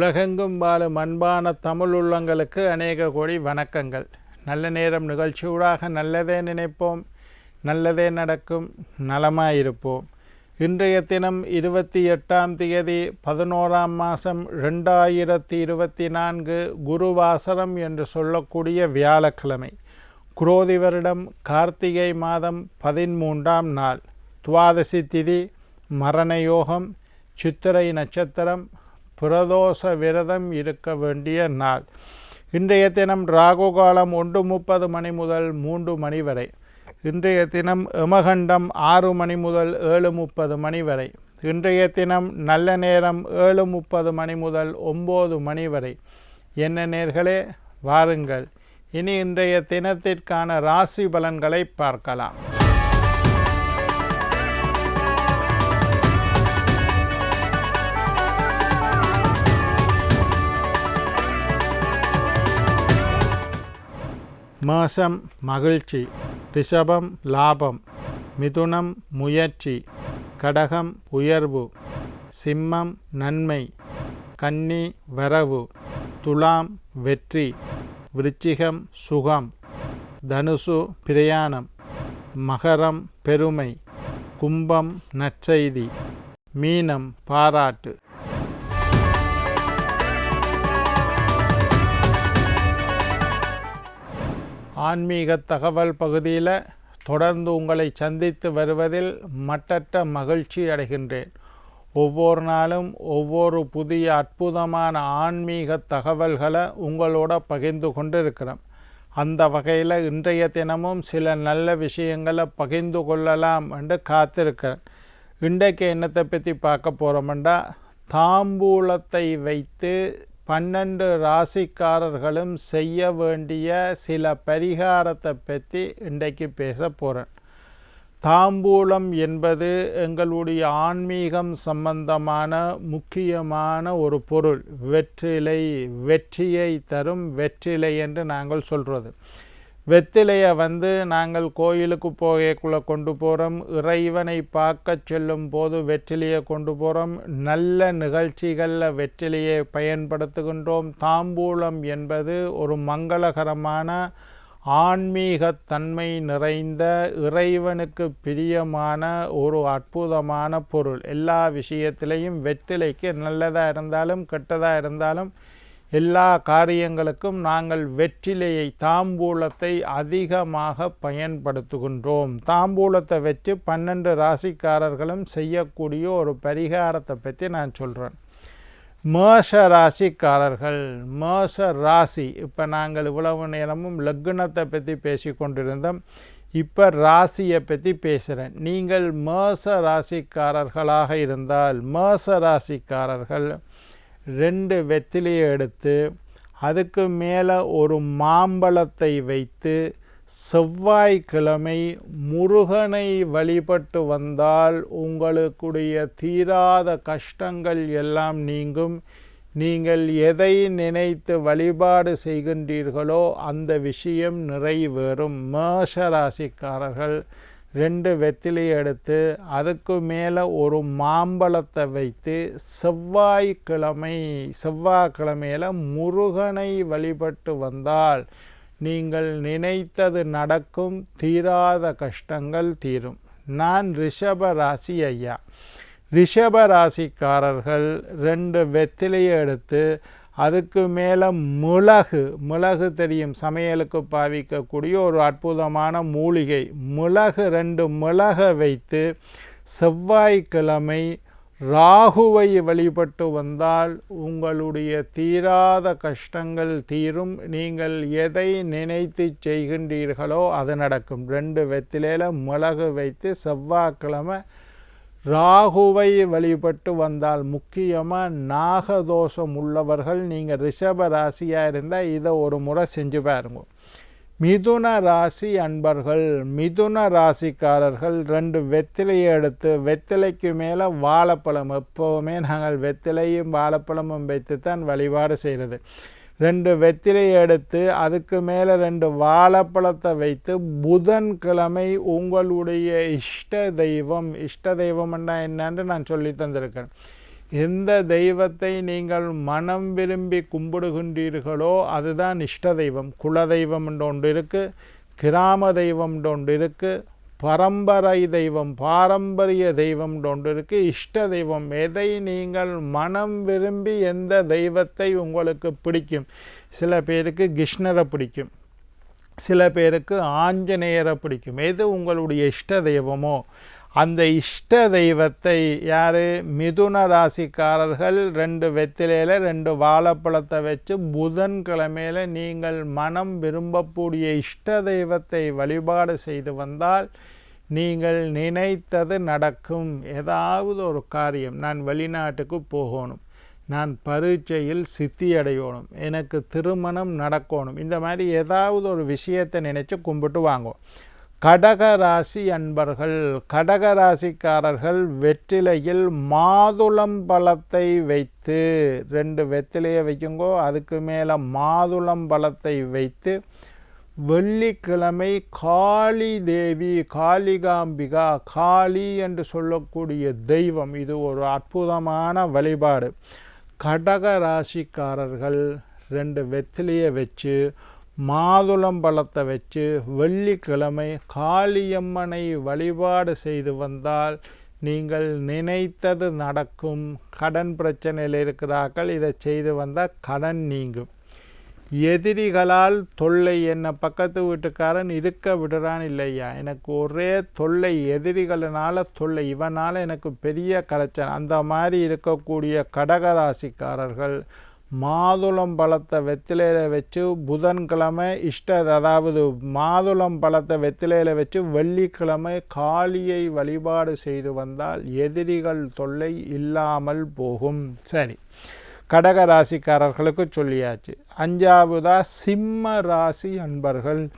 உலகெங்கும் வாழும் அன்பான தமிழ் உள்ளங்களுக்கு அநேக கோடி வணக்கங்கள். நல்ல நேரம் நிகழ்ச்சியூடாக நல்லதே நினைப்போம். நல்லதே நடக்கும். நலமாயிருப்போம். இன்றைய தினம் இருபத்தி எட்டாம் தேதி பதினோராம் மாதம் ரெண்டாயிரத்தி இருபத்தி நான்கு குருவாசரம் என்று சொல்லக்கூடிய வியாழக்கிழமை. குரோதி வருடம் கார்த்திகை மாதம் பதிமூன்றாம் நாள். துவாதசி திதி மரண யோகம் சித்திரை நட்சத்திரம் பிரதோஷ விரதம் இருக்க வேண்டிய நாள். இன்றைய தினம் ராகு காலம் ஒன்று முப்பது மணி முதல் மூன்று மணி வரை. இன்றைய தினம் எமகண்டம் ஆறு மணி முதல் ஏழு முப்பது மணி வரை. இன்றைய தினம் நல்ல நேரம் ஏழு முப்பது மணி முதல் ஒம்பது மணி வரை. என்ன நேர்களே? வாருங்கள். இனி இன்றைய தினத்திற்கான ராசி பலன்களை பார்க்கலாம். மேஷம் மகிழ்ச்சி ரிஷபம் லாபம் மிதுனம் முயற்சி கடகம் உயர்வு சிம்மம் நன்மை கன்னி வரவு துலாம் வெற்றி விருச்சிகம் சுகம் தனுசு பிரயாணம் மகரம் பெருமை கும்பம் நற்செய்தி மீனம் பாராட்டு ஆன்மீக தகவல் பகுதியில் தொடர்ந்து உங்களை சந்தித்து வருவதில் மட்டற்ற மகிழ்ச்சி அடைகின்றேன். ஒவ்வொரு நாளும் ஒவ்வொரு புதிய அற்புதமான ஆன்மீக தகவல்களை உங்களோட பகிர்ந்து கொண்டு இருக்கிறோம் அந்த வகையில் இன்றைய தினமும் சில நல்ல விஷயங்களை பகிர்ந்து கொள்ளலாம் என்று காத்திருக்கிறேன். இன்றைக்கு என்னத்தை பற்றி பார்க்க போகிறோம்டா தாம்பூலத்தை வைத்து பன்னெண்டு ராசிக்காரர்களும் செய்ய வேண்டிய சில பரிகாரத்தை பற்றி இன்றைக்கு பேச போகிறேன் தாம்பூலம் என்பது எங்களுடைய ஆன்மீகம் சம்பந்தமான முக்கியமான ஒரு பொருள். வெற்றிலை வெற்றியை தரும் வெற்றிலை என்று நாங்கள் சொல்கிறது வெத்திலையை வந்து நாங்கள் கோயிலுக்கு போகக்குள்ளே கொண்டு போகிறோம் இறைவனை பார்க்க செல்லும் போது வெற்றிலையை கொண்டு போகிறோம் நல்ல நிகழ்ச்சிகளில் வெற்றிலையை பயன்படுத்துகின்றோம். தாம்பூலம் என்பது ஒரு மங்களகரமான ஆன்மீகத்தன்மை நிறைந்த இறைவனுக்கு பிரியமான ஒரு அற்புதமான பொருள். எல்லா விஷயத்திலையும் வெற்றிலைக்கு நல்லதாக இருந்தாலும் கெட்டதாக இருந்தாலும் எல்லா காரியங்களுக்கும் நாங்கள் வெற்றிலையை தாம்பூலத்தை அதிகமாக பயன்படுத்துகின்றோம். தாம்பூலத்தை வச்சு பன்னெண்டு ராசிக்காரர்களும் செய்யக்கூடிய ஒரு பரிகாரத்தை பற்றி நான் சொல்கிறேன் மேஷ ராசிக்காரர்கள் மேஷ ராசி இப்போ நாங்கள் இவ்வளவு நேரமும் லக்னத்தை பற்றி பேசி கொண்டிருந்தோம். இப்போ ராசியை பற்றி பேசுகிறேன் நீங்கள் மேச ராசிக்காரர்களாக இருந்தால் மேச ராசிக்காரர்கள் ரெண்டு வெத்திலையை எடுத்து அதுக்கு மேலே ஒரு மாம்பழத்தை வைத்து செவ்வாய்க்கிழமை முருகனை வழிபட்டு வந்தால் உங்களுக்குடைய தீராத கஷ்டங்கள் எல்லாம் நீங்கும். நீங்கள் எதை நினைத்து வழிபாடு செய்கின்றீர்களோ அந்த விஷயம் நிறைவேறும். மேஷ ராசிக்காரர்கள் ரெண்டு வெத்திலி எடுத்து அதுக்கு மேலே ஒரு மாம்பழத்தை வைத்து செவ்வாய்க்கிழமை செவ்வாய்க்கிழமையில் முருகனை வழிபட்டு வந்தால் நீங்கள் நினைத்தது நடக்கும் தீராத கஷ்டங்கள் தீரும். நான் ரிஷப ராசி ஐயா. ரிஷப ராசிக்காரர்கள் ரெண்டு வெத்திலையை எடுத்து அதுக்கு மேலே மிளகு மிளகு தெரியும் சமையலுக்கு பாவிக்கக்கூடிய ஒரு அற்புதமான மூலிகை. மிளகு ரெண்டு மிளகை வைத்து செவ்வாய்க்கிழமை ராகுவை வழிபட்டு வந்தால் உங்களுடைய தீராத கஷ்டங்கள் தீரும். நீங்கள் எதை நினைத்து செய்கின்றீர்களோ அது நடக்கும். ரெண்டு வெத்திலையில் மிளகு வைத்து செவ்வாய்க்கிழமை ராகுவை வழிபட்டு வந்தால் முக்கியமாக நாகதோஷம் உள்ளவர்கள் நீங்கள் ரிஷப ராசியாக இருந்தால் இதை ஒரு முறை செஞ்சு பாருங்க. மிதுன ராசி அன்பர்கள் மிதுன ராசிக்காரர்கள் ரெண்டு வெத்திலையை எடுத்து வெத்திலைக்கு மேலே வாழைப்பழம். எப்போவுமே நாங்கள் வெத்திலையும் வாழைப்பழமும் வைத்து தான் வழிபாடு செய்கிறது ரெண்டு வெத்திலை எடுத்து அதுக்கு மேலே ரெண்டு வாழைப்பழத்தை வைத்து புதன்கிழமை உங்களுடைய இஷ்ட தெய்வம் இஷ்ட தெய்வம்னா என்னன்னு நான் சொல்லி தந்திருக்கேன் எந்த தெய்வத்தை நீங்கள் மனம் விரும்பி கும்பிடுகின்றீர்களோ அதுதான் இஷ்ட தெய்வம். குல தெய்வம்ன்ற ஒன்று இருக்குது கிராம தெய்வம்ன்ற ஒன்று இருக்குது பரம்பரை தெய்வம் பாரம்பரிய தெய்வம் ஒன்று இருக்குது இஷ்ட தெய்வம் எதை நீங்கள் மனம் விரும்பி எந்த தெய்வத்தை உங்களுக்கு பிடிக்கும்? சில பேருக்கு கிருஷ்ணரை பிடிக்கும். சில பேருக்கு ஆஞ்சநேயரை பிடிக்கும். எது உங்களுடைய இஷ்ட தெய்வமோ? அந்த இஷ்ட தெய்வத்தை யார்? மிதுன ராசிக்காரர்கள் ரெண்டு வெத்திலையில் ரெண்டு வாழைப்பழத்தை வச்சு புதன்கிழமையில் நீங்கள் மனம் விரும்பக்கூடிய இஷ்ட தெய்வத்தை வழிபாடு செய்து வந்தால் நீங்கள் நினைத்தது நடக்கும். ஏதாவது ஒரு காரியம் நான் வெளிநாட்டுக்கு போகணும். நான் பரீட்சையில் சித்தி அடையணும். எனக்கு திருமணம் நடக்கணும். இந்த மாதிரி ஏதாவது ஒரு விஷயத்தை நினச்சி கும்பிட்டு வாங்குவோம் கடகராசி அன்பர்கள் கடகராசிக்காரர்கள் வெற்றிலையில் மாதுளம் பழத்தை வைத்து ரெண்டு வெற்றிலையை வைக்குங்கோ அதுக்கு மேலே மாதுளம் பழத்தை வைத்து வெள்ளிக்கிழமை காளி தேவி காளிகாம்பிகா காளி என்று சொல்லக்கூடிய தெய்வம். இது ஒரு அற்புதமான வழிபாடு. கடக ராசிக்காரர்கள் ரெண்டு வெத்திலையை வச்சு மாதுளம்பழத்தை வச்சு வெள்ளிக்கிழமை காளியம்மனை வழிபாடு செய்து வந்தால் நீங்கள் நினைத்தது நடக்கும். கடன் பிரச்சனையில் இருக்கிறார்கள் இதை செய்து வந்தால் கடன் நீங்கும். எதிரிகளால் தொல்லை என்னை பக்கத்து வீட்டுக்காரன் இருக்க விடுறான் இல்லையா? எனக்கு ஒரே தொல்லை எதிரிகளினால் தொல்லை இவனால் எனக்கு பெரிய கலைச்சல் அந்த மாதிரி இருக்கக்கூடிய கடகராசிக்காரர்கள் மாதுளம் பழத்தை வெத்திலையில் வச்சு புதன்கிழமை இஷ்ட அதாவது மாதுளம் பழத்தை வெத்திலையில் வச்சு வெள்ளிக்கிழமை காளியை வழிபாடு செய்து வந்தால் எதிரிகள் தொல்லை இல்லாமல் போகும். சரி. கடக ராசிக்காரர்களுக்கு சொல்லியாச்சு. அஞ்சாவதா சிம்ம ராசி அன்பர்கள்.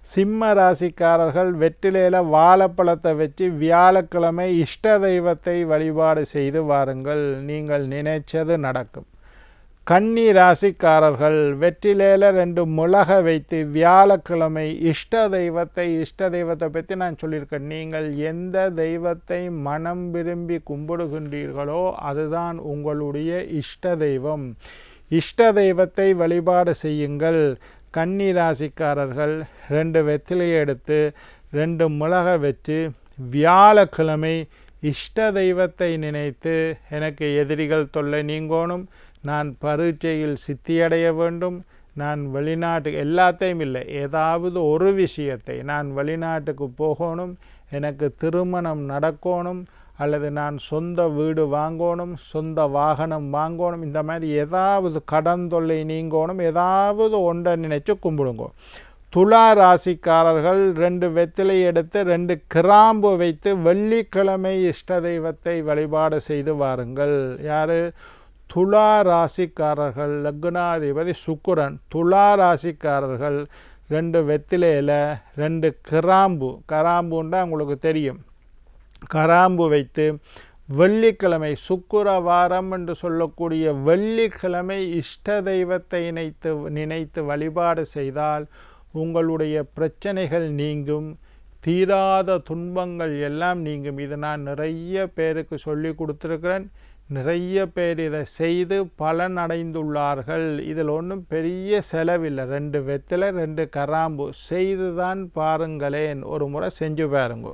சிம்ம ராசிக்காரர்கள் வெற்றிலையில் வாழைப்பழத்தை வச்சு வியாழக்கிழமை இஷ்ட தெய்வத்தை வழிபாடு செய்து வாருங்கள். நீங்கள் நினைச்சது நடக்கும். கன்னி ராசிக்காரர்கள் வெற்றிலேல ரெண்டு முளக வைத்து வியாழக்கிழமை இஷ்ட தெய்வத்தை இஷ்ட தெய்வத்தை பற்றி நான் சொல்லியிருக்கேன். நீங்கள் எந்த தெய்வத்தை மனம் விரும்பி கும்பிடுகின்றீர்களோ அதுதான் உங்களுடைய இஷ்ட தெய்வம். இஷ்ட தெய்வத்தை வழிபாடு செய்யுங்கள். கன்னி ராசிக்காரர்கள் ரெண்டு வெத்திலையை எடுத்து ரெண்டு மிளக வச்சு வியாழக்கிழமை இஷ்ட தெய்வத்தை நினைத்து எனக்கு எதிரிகள் தொல்லை நீங்கோனும் நான் பரீட்சையில் சித்தியடைய வேண்டும். நான் வெளிநாட்டு எல்லாத்தையும் இல்லை. ஏதாவது ஒரு விஷயத்தை நான் வெளிநாட்டுக்கு போகணும். எனக்கு திருமணம் நடக்கணும். அல்லது நான் சொந்த வீடு வாங்கணும். சொந்த வாகனம் வாங்கணும். இந்த மாதிரி ஏதாவது கடன் தொல்லை நீங்கணும். ஏதாவது ஒன்றை நினைச்சு கும்பிடுங்க. துலா ராசிக்காரர்கள் ரெண்டு வெத்திலை எடுத்து ரெண்டு கிராம்பு வைத்து வெள்ளிக்கிழமை இஷ்ட தெய்வத்தை வழிபாடு செய்து வாருங்கள். யார்? துலா ராசிக்காரர்கள் லக்னாதிபதி சுக்குரன் துலா ராசிக்காரர்கள் ரெண்டு வெத்திலையில் ரெண்டு கிராம்பு. கராம்புன்றா உங்களுக்கு தெரியும். கராம்பு வைத்து வெள்ளிக்கிழமை சுக்குர வாரம் என்று சொல்லக்கூடிய வெள்ளிக்கிழமை இஷ்ட தெய்வத்தை நினைத்து நினைத்து வழிபாடு செய்தால் உங்களுடைய பிரச்சனைகள் நீங்கும். தீராத துன்பங்கள் எல்லாம் நீங்கும். இது நான் நிறைய பேருக்கு சொல்லி கொடுத்துருக்கிறேன். நிறைய பேர் இதை செய்து பலன் அடைந்துள்ளார்கள் இதில் ஒன்றும் பெரிய செலவில்லை. ரெண்டு வெத்தில் ரெண்டு கராம்பு. செய்து தான் பாருங்களேன். ஒரு முறை செஞ்சு பாருங்க.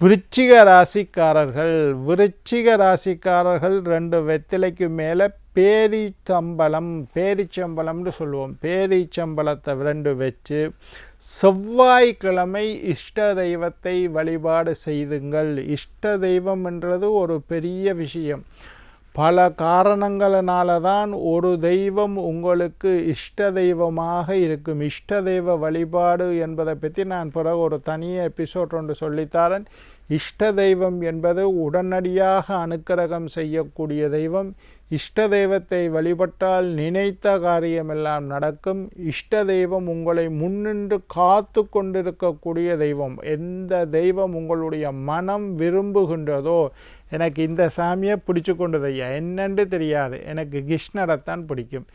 விருச்சிக ராசிக்காரர்கள் விருச்சிக ராசிக்காரர்கள் ரெண்டு வெத்திலைக்கு மேலே பேரிச்சம்பளம் பேரிச்சம்பளம்னு சொல்லுவோம். பேரிச்சம்பளத்தை ரெண்டு வச்சு செவ்வாய்க்கிழமை இஷ்ட தெய்வத்தை வழிபாடு செய்துங்கள். இஷ்ட தெய்வம் என்றது ஒரு பெரிய விஷயம். பல காரணங்களினால தான் ஒரு தெய்வம் உங்களுக்கு இஷ்ட தெய்வமாக இருக்கும். இஷ்ட தெய்வ வழிபாடு என்பதை பற்றி நான் பிறகு ஒரு தனிய எபிசோட் ஒன்று சொல்லித்தாரன். இஷ்ட தெய்வம் என்பது உடனடியாக அனுக்கிரகம் செய்யக்கூடிய தெய்வம். இஷ்ட தெய்வத்தை வழிபட்டால் நினைத்த காரியமெல்லாம் நடக்கும். இஷ்ட தெய்வம் உங்களை முன்னின்று காத்து கொண்டிருக்கக்கூடிய தெய்வம். எந்த தெய்வம் உங்களுடைய மனம் விரும்புகின்றதோ எனக்கு இந்த சாமியை பிடிச்சு கொண்டது ஐயா. என்னென்று தெரியாது. எனக்கு கிருஷ்ணரைத்தான் பிடிக்கும்.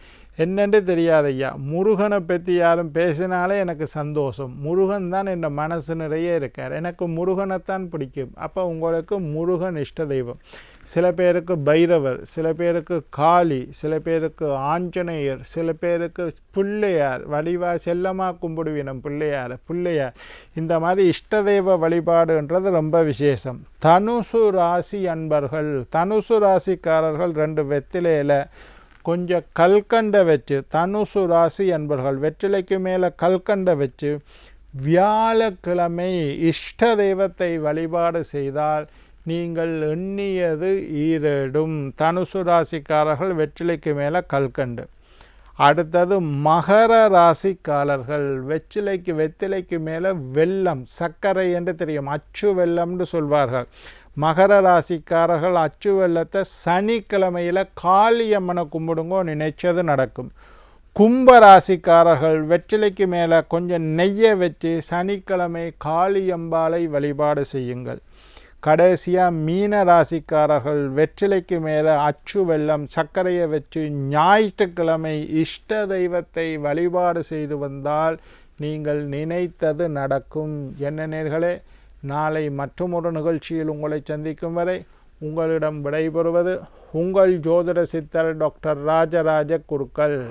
என்னென்று தெரியாது ஐயா முருகனை பற்றி யாரும் பேசினாலே எனக்கு சந்தோஷம். முருகன் தான் என் மனசு நிறைய இருக்கார். எனக்கு முருகனைத்தான் பிடிக்கும். அப்போ உங்களுக்கு முருகன் இஷ்ட தெய்வம். சில பேருக்கு பைரவர் சில பேருக்கு காளி சில பேருக்கு ஆஞ்சநேயர் சில பேருக்கு பிள்ளையார் வடிவா செல்லமாக கும்பிடுவினம் பிள்ளையார் பிள்ளையார். இந்த மாதிரி இஷ்ட தெய்வ வழிபாடுன்றது ரொம்ப விசேஷம். தனுசு ராசி அன்பர்கள் தனுசு ராசிக்காரர்கள் ரெண்டு வெத்திலையில் கொஞ்சம் கல்கண்டை வச்சு தனுசு ராசி என்பவர்கள் வெற்றிலைக்கு மேலே கல்கண்டை வச்சு வியாழக்கிழமை இஷ்ட தெய்வத்தை வழிபாடு செய்தால் நீங்கள் எண்ணியது ஈரேடும். தனுசு ராசிக்காரர்கள் வெற்றிலைக்கு மேலே கல்கண்டு. அடுத்தது மகர ராசிக்காரர்கள் வெற்றிலைக்கு வெத்திலைக்கு மேலே வெள்ளம் சர்க்கரை என்று தெரியும் அச்சு வெள்ளம்னு சொல்வார்கள். மகர ராசிக்காரர்கள் அச்சு வெள்ளத்தை சனிக்கிழமையில் காளியம்மனை கும்பிடுங்கோ நினைச்சது நடக்கும். கும்ப ராசிக்காரர்கள் வெற்றிலைக்கு மேலே கொஞ்சம் நெய்யை வச்சு சனிக்கிழமை காளியம்பாலை வழிபாடு செய்யுங்கள். கடைசியாக மீன ராசிக்காரர்கள் வெற்றிலைக்கு மேலே அச்சு வெள்ளம் சர்க்கரையை வச்சு ஞாயிற்றுக்கிழமை இஷ்ட தெய்வத்தை வழிபாடு செய்து வந்தால் நீங்கள் நினைத்தது நடக்கும். என்ன நேர்களே? நாளை மற்றொரு நிகழ்ச்சியில் உங்களை சந்திக்கும் வரை உங்களிடம் விடைபெறுவது உங்கள் ஜோதிட சித்தர் டாக்டர் ராஜராஜ குருக்கள்.